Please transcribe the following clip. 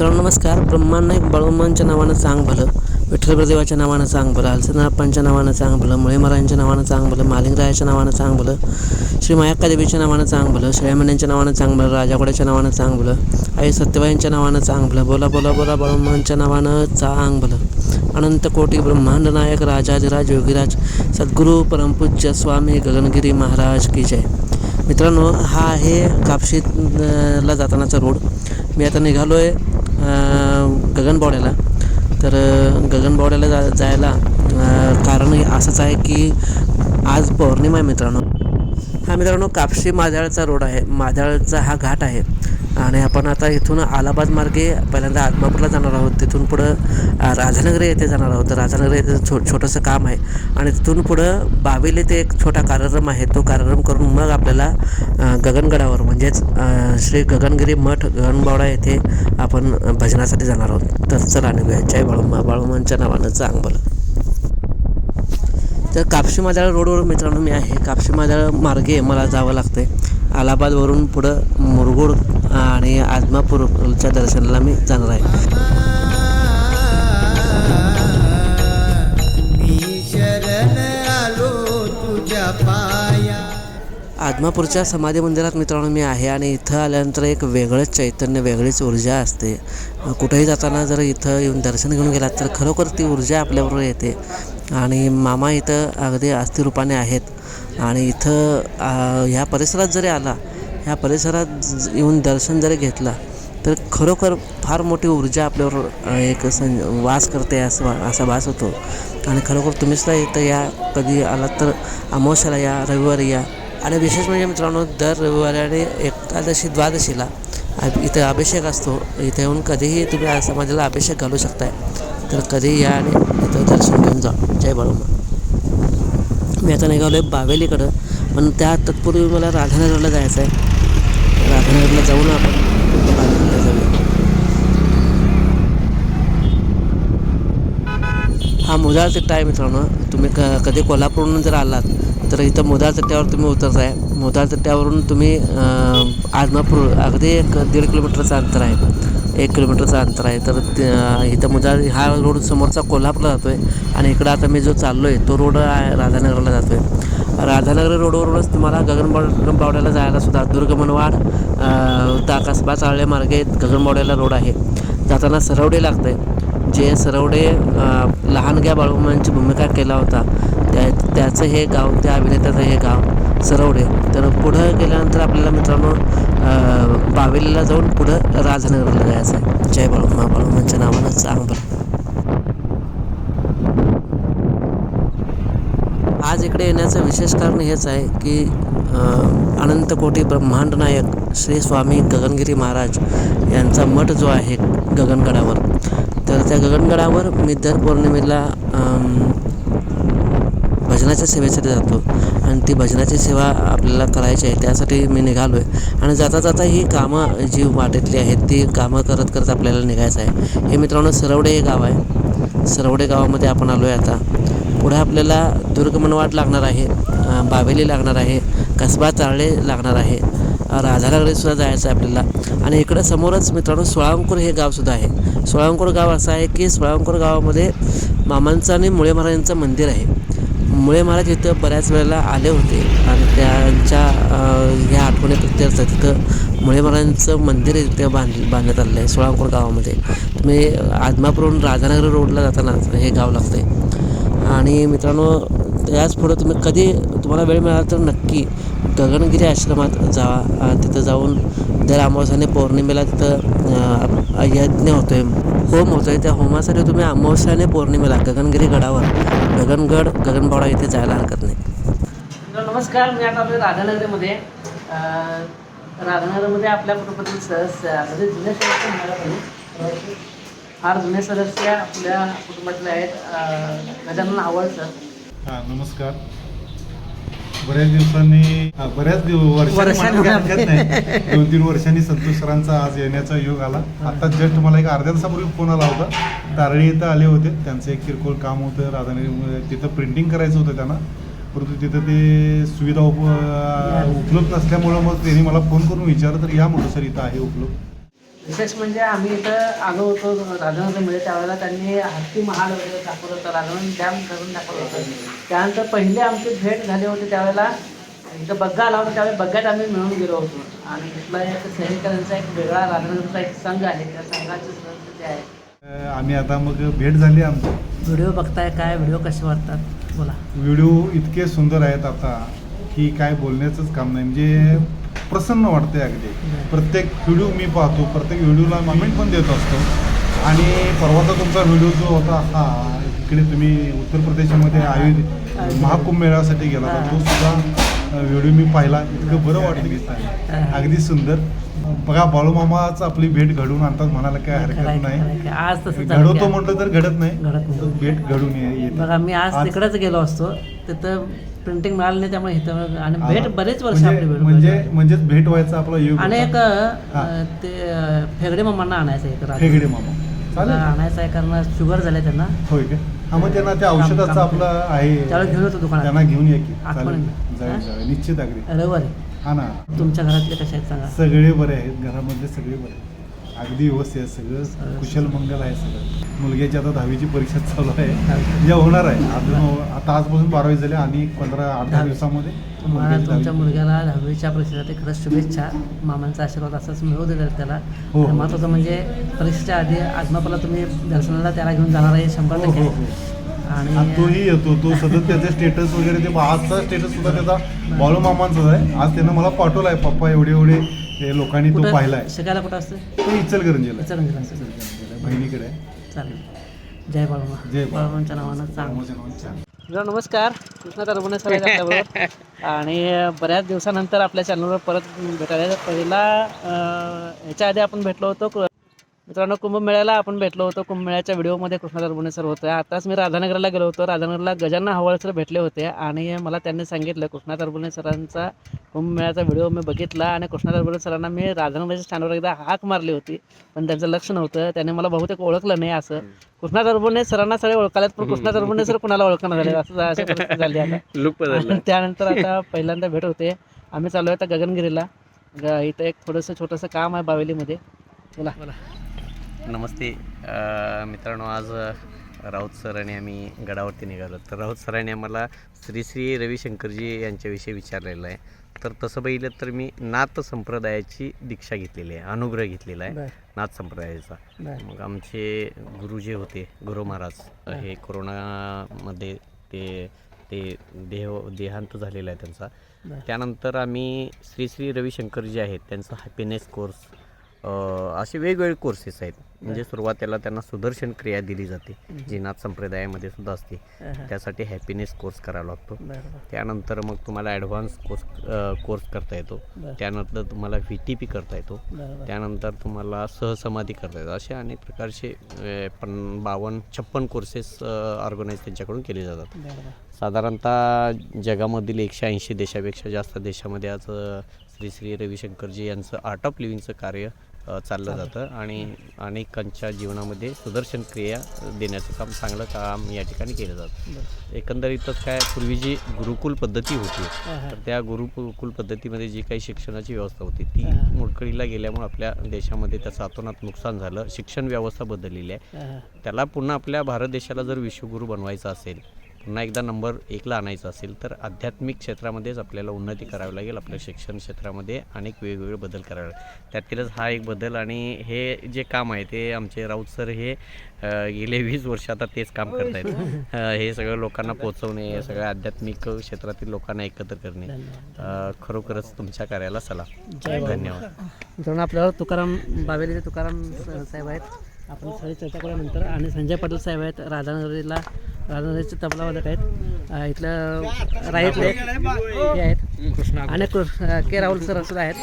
मित्रांनो नमस्कार ब्रह्मांनायक बाळूमांच्या नावानं चांग भलं विठ्ठलप्रदेवाच्या नावानं चांग भलं हलसनाप्पांच्या नावानं चांग भलं मुळेमरांच्या नावानं चांग भलं मालिंगरायाच्या नावानं चांग भलं श्री मायाक्का देवीच्या नावानं चांग भलं श्रेयामण्यांच्या नावानं चांग भलं राजागोड्याच्या नावानं चांग भलं आई सत्यबाईंच्या नावानं चांग भलं बोला बोला बोला बाळूमांच्या नावानं चांग भलं अनंत कोटी ब्रह्मांड नायक राजाधिराज योगीराज सद्गुरू परमपूज्य स्वामी गगनगिरी महाराज की जय मित्रांनो हा आहे कापशीला जातानाचा रोड मी आता निघालो आहे गगनबावड्याला. तर गगनबावड्याला जा जायला कारण असंच आहे की आज पौर्णिमा आहे मित्रांनो. हा मित्रांनो कापशी माध्याळचा रोड आहे. माध्याळचा हा घाट आहे. आणि आपण आता इथून अलाहाबाद मार्गे पहिल्यांदा आदमापूरला जाणार आहोत. तिथून पुढं राजानगर राधानगरी येथे जाणार आहोत. राजानगर राधानगरी येथे छो छोटंसं काम आहे. आणि तिथून पुढं बावेल येथे एक छोटा कार्यक्रम आहे. तो कार्यक्रम करून मग आपल्याला गगनगडावर म्हणजेच श्री गगनगिरी मठ गगनबावडा येथे आपण भजनासाठी जाणार आहोत. तर चला निघूया. जय बाळूमा बाळूमांच्या नावानं चांग बोला तर कापशी मादाळ रोडवर मित्रांनो मी आहे. कापशी मादाळ मार्गे मला जावं लागते अलाहाबादवरून पुढं मुरगुड आणि आदमापूरच्या दर्शनाला मी जाणार आहे. आदमापूरच्या समाधी मंदिरात मित्रांनो मी आहे आणि इथं आल्यानंतर एक वेगळंच चैतन्य वेगळीच ऊर्जा असते. कुठेही जाताना जर इथं येऊन दर्शन घेऊन गेलात तर खरोखर ती ऊर्जा आपल्याबरोबर येते. आणि मामा इथं अगदी अस्थिरूपाने आहेत. आणि इथं ह्या परिसरात जरी आला ह्या परिसरात येऊन दर्शन जरी घेतला तर खरोखर फार मोठी ऊर्जा आपल्यावर एक सं वास करते असं वा- असा भास होतो. आणि खरोखर तुम्हीसुद्धा इथं या कधी आलात तर अमावस्याला या रविवारी या. आणि विशेष म्हणजे मित्रांनो दर रविवारी आणि एकादशी द्वादशीला इथं अभिषेक असतो. इथे येऊन कधीही तुम्ही समाजाला अभिषेक घालू शकताय. तर कधीही या आणि इथं दर्शन घेऊन जा. जय बाळूमा मी आता निघालो आहे बावेलीकडं पण त्या तत्पूर्वी मला राधानगरला जायचं आहे राधानगरला जाऊन आपण राधानगरला जाऊया. हा मुदाळ टाईम आहे मित्रांनो. तुम्ही क कधी कोल्हापूरहून जर आलात तर इथं मुदार चट्ट्यावर तुम्ही उतरताय. मुदाळ चट्ट्यावरून तुम्ही आदमापूर अगदी एक दीड किलोमीटरचं अंतर आहे. एक किलोमीटरचं अंतर आहे. तर इथं मुजा हा रोड समोरचा कोल्हापूरला जातो आहे आणि इकडं आता मी जो चाललो आहे तो रोड आहे राधानगरला जातो आहे राधानगर रोडवरूनच तुम्हाला गगनबावड्याला बावड्याला जायला सुद्धा दुर्गमनवाड ताकासबा चाळले मार्गे गगनबावड्याला रोड आहे. जाताना सरवडे लागतं आहे जे सरवडे लहानग्या बाळूमांची भूमिका केला होता त्या त्याचं हे गाव त्या अभिनेत्याचं हे गाव सरवडे तर पुढं गेल्यानंतर आपल्याला मित्रांनो बावेलीला जाऊन पुढं राजनगरला जायचं आहे. जय बाळूमा बाळूमांच्या म्हणजे नावानं सांग आज इकडे येण्याचं विशेष कारण हेच आहे की अनंतकोटी ब्रह्मांड नायक श्री स्वामी गगनगिरी महाराज यांचा मठ जो आहे गगनगडावर. तर त्या गगनगडावर मी दर पौर्णिमेला भजनाच्या सेवेसाठी जातो. आणि ती भजनाची सेवा आपल्याला करायची आहे त्यासाठी मी निघालो आहे आणि जाता जाता ही कामं जी वाटेतली आहेत ती कामं करत करत आपल्याला निघायचं आहे. हे मित्रांनो सरवडे हे गाव आहे. सरवडे गावामध्ये आपण आलो आहे आता. पुढे आपल्याला दुर्गमनवाट लागणार आहे बावेली लागणार आहे कसबा चारळे लागणार आहे अ, राधानगरीसुद्धा जायचं आहे आपल्याला. आणि इकडं समोरच मित्रांनो सोळांकूर हे गावसुद्धा आहे. सोळांकूर गाव असं आहे की सोळांकूर गावामध्ये मामांचं आणि मुळे महाराजांचं मंदिर आहे. मुळे महाराज इथं बऱ्याच वेळेला आले होते आणि त्यांच्या ह्या आठवणी प्रत्यर्थ तिथं मुळे महाराजांचं मंदिर तिथे बांध बांधण्यात आलेलं आहे सोळांकोर गावामध्ये. तुम्ही आदमापूरहून राजानगर रोडला जाताना हे गाव लागतं आहे आणि मित्रांनो याच पुढं तुम्ही कधी तुम्हाला वेळ मिळाला तर नक्की गगनगिरी आश्रमात जावा तिथं जाऊन दर अमावस्याने पौर्णिमेला तिथं यज्ञ होतो आहे होम होतो आहे त्या होमासाठी तुम्ही अमावस्याने पौर्णिमेला गगनगिरी गडावर. गगनगड गगनबावडा इथे जायला हरकत नाही. नमस्कार. मी आता आपल्या राधानगरीमध्ये राधानगरमध्ये आपल्या कुटुंबातील सदस्य म्हणजे जुने सदस्य म्हणायला पाहिजे. फार जुने सदस्य आपल्या कुटुंबातले आहेत. गजानन आवड सर हा नमस्कार. बऱ्याच दिवसांनी बऱ्याच वर्षांनी दोन तीन वर्षांनी संतोष सरांचा आज येण्याचा योग आला. आता जस्ट मला एक अर्ध्या तासापूर्वी फोन आला होता. तारळी इथं आले होते. त्यांचं एक किरकोळ काम होतं. राधानगरी तिथं प्रिंटिंग करायचं होतं त्यांना. परंतु तिथं ते सुविधा उप उपलब्ध नसल्यामुळं मग त्यांनी मला फोन करून विचारलं तर या म्हटलं सर इथं आहे उपलब्ध. विशेष म्हणजे आम्ही इथं आलो होतो राधानगरमध्ये त्यावेळेला त्यांनी हत्ती महाल वगैरे दाखवलं होतं राधानगरी डॅम धरून दाखवलं होतं. त्यानंतर पहिले आमची भेट झाली होती त्यावेळेला. इथं बग्गा आला होता त्यावेळी बग्ग्यात आम्ही मिळून गेलो होतो. आणि तिथला एक सैनिकांचा एक वेगळा राधानगरचा एक संघ आहे त्या संघाचे सदस्य ते आहे आम्ही आता मग भेट झाली आमची. व्हिडिओ बघताय काय? व्हिडिओ कसे वाटतात? बोला. व्हिडिओ इतके सुंदर आहेत आता की काय बोलण्याचंच काम नाही. म्हणजे प्रसन्न वाटते अगदी. प्रत्येक व्हिडिओ मी पाहतो प्रत्येक व्हिडिओला कमेंट पण देत असतो. आणि परवाचा तुमचा व्हिडिओ जो होता हा इकडे तुम्ही उत्तर प्रदेशमध्ये आयोजित महाकुंभ मेळ्यासाठी गेला तो सुद्धा व्हिडिओ मी पाहिला. इतकं बरं वाटलं की अगदी सुंदर. बघा बाळूमामाच आपली भेट घडवून आणतात म्हणायला काय हरकत नाही. आज तसं घडवतो म्हटलं तर घडत नाही. घडत. भेट घडून बघा मी आज- तिकडेच गेलो असतो. तिथं प्रिंटिंग मिळालं नाही त्यामुळे आणि भेट बरेच वर्ष म्हणजे- आपली भेट म्हणजे. म्हणजेच भेट व्हायचा आपला योग आणि एक ते फेगडे मामांना आणायचं आहे एक. हेगडे मामा. त्याला आणायचं आहे कारण शुगर झाले त्यांना. होय का? हा मग त्यांना त्या औषधाचं आपलं आहे. त्यावेळी घेऊन येतो दुकानात. त्यांना घेऊन ये की. चालेल. निश्चित अगदी. रविवारी. हा ना. तुमच्या घरातले कसे आहेत सांगा? सगळे बरे आहेत. घरामधले सगळे बरे आहेत. अगदी व्यवस्थित आहे सगळं. कुशल मंगल आहे सगळं. मुलग्याची आता दहावीची परीक्षा चालू आहे. या होणार आहे. अजून आता आजपासून बारावी झाली आणि पंधरा आठ दहा. दिवसामध्ये तुम्हाला तुमच्या. मुलग्याला दहावीच्या परीक्षेसाठी खरंच शुभेच्छा. मामांचा आशीर्वाद असाच मिळू दे त्याला. हो. आणि महत्त्वाचं म्हणजे परीक्षेच्या आधी आजमापाला तुम्ही दर्शनाला त्याला घेऊन जाणार आहे शंभर हो, टक्के. हो, हो. आणि तोही येतो. तो सतत त्याचे स्टेटस वगैरे ते आजचा स्टेटस सुद्धा त्याचा बाळू मामांचाच आहे. आज त्यानं मला पाठवलाय पप्पा एवढे एवढे हे लोकांनी तो पाहिलाय. शिकायला कुठं असतं? तो इचलकरंजीला. इचलकरंजीला असतं. इचलकरंजीला बहिणीकडे. आहे. चालेल. जय बाळूमा जय बाळूमा. बाळूमांच्या नावानं चांग बाळूमाच्या नावाने छान. मित्रांनो, नमस्कार. कृष्णा तरबुणे सर आहेत आपल्याबरोबर. आणि बऱ्याच दिवसानंतर आपल्या चॅनलवर परत भेटायला पहिला अं, ह्याच्या आधी आपण भेटलो होतो मित्रांनो कुंभमेळ्याला आपण भेटलो होतो. कुंभमेळ्याच्या व्हिडिओमध्ये कृष्णा तरबुणे सर होते. आताच मी राधानगरला गेलो होतो. राधानगरला गजानन हवाळ सर भेटले होते आणि मला त्यांनी सांगितलं कृष्णा तरबुणे सरांचा कुंभमेळ्याचा व्हिडिओ मी बघितला आणि कृष्णा तरबुणे सरांना मी राधानगरच्या स्टँडवर एकदा हाक मारली होती पण त्यांचं लक्ष नव्हतं. त्याने मला बहुतेक ओळखलं नाही असं. कृष्णा तरबुणे सरांना सगळे ओळखालेत पण कृष्णा तरबुणे सर कुणाला ओळखणं झाले असं झाली आता. त्यानंतर आता पहिल्यांदा भेट होते. आम्ही चालू आहे आता गगनगिरीला. इथं एक थोडंसं छोटंसं काम आहे बावेलीमध्ये. बोला. नमस्ते. मित्रांनो आज राऊत सर आणि आम्ही गडावरती निघालो. तर राऊत सरांनी आम्हाला श्री श्री रविशंकरजी यांच्याविषयी विचारलेलं आहे. तर तसं बघितलं तर मी नाथ संप्रदायाची दीक्षा घेतलेली आहे अनुग्रह घेतलेला आहे नाथ संप्रदायाचा. मग आमचे गुरु जे होते गुरु महाराज हे कोरोनामध्ये ते ते देह देहांत झालेला आहे त्यांचा. त्यानंतर आम्ही श्री श्री रविशंकर जे आहेत त्यांचा हॅपीनेस कोर्स असे वेगवेगळे कोर्सेस आहेत. म्हणजे सुरुवातीला त्यांना सुदर्शन क्रिया दिली जाते. जी नाथ संप्रदायामध्ये सुद्धा असते. त्यासाठी हॅपीनेस कोर्स करावा लागतो. त्यानंतर मग तुम्हाला ॲडव्हान्स कोर्स कोर्स करता येतो. त्यानंतर तुम्हाला व्ही टी पी करता येतो. त्यानंतर तुम्हाला सहसमाधी करता येतं. असे अनेक प्रकारचे पण बावन्न छप्पन कोर्सेस ऑर्गनाईज त्यांच्याकडून केले जातात. साधारणतः जगामधील एकशे ऐंशी देशापेक्षा जास्त देशामध्ये आज श्री श्री रविशंकरजी यांचं आर्ट ऑफ लिव्हिंगचं कार्य चाललं जातं आणि अनेकांच्या जीवनामध्ये सुदर्शन क्रिया देण्याचं काम चांगलं काम या ठिकाणी केलं जातं. एकंदरीतच काय पूर्वी जी गुरुकुल पद्धती होती तर त्या गुरुकुल पद्धतीमध्ये जी काही शिक्षणाची व्यवस्था होती ती मोडकळीला गेल्यामुळे आपल्या देशामध्ये त्याचं अतोनात नुकसान झालं शिक्षण व्यवस्था बदललेली आहे. त्याला पुन्हा आपल्या भारत देशाला जर विश्वगुरू बनवायचा असेल पुन्हा एकदा नंबर एकला आणायचा असेल तर आध्यात्मिक क्षेत्रामध्येच आपल्याला उन्नती करावी लागेल आपल्या शिक्षण क्षेत्रामध्ये अनेक वेगवेगळे बदल करावे लागेल. त्यातीलच हा एक बदल आणि हे जे काम आहे ते आमचे राऊत सर हे गेले वीस वर्ष आता तेच काम करतायत. अ, हे सगळं लोकांना पोचवणे सगळ्या आध्यात्मिक क्षेत्रातील लोकांना एकत्र करणे. खरोखरच तुमच्या कार्याला सला धन्यवाद. मित्रांनो आपल्यावर तुकाराम बावेलीचे तुकाराम साहेब आहेत. आपण सगळी चर्चा करूया नंतर. आणि संजय पाटील साहेब आहेत. राधानगरीला राजनाचे तबलावादक आहेत. इथलं रायतले हे आहेत. आणि के राहुल सर असं आहेत.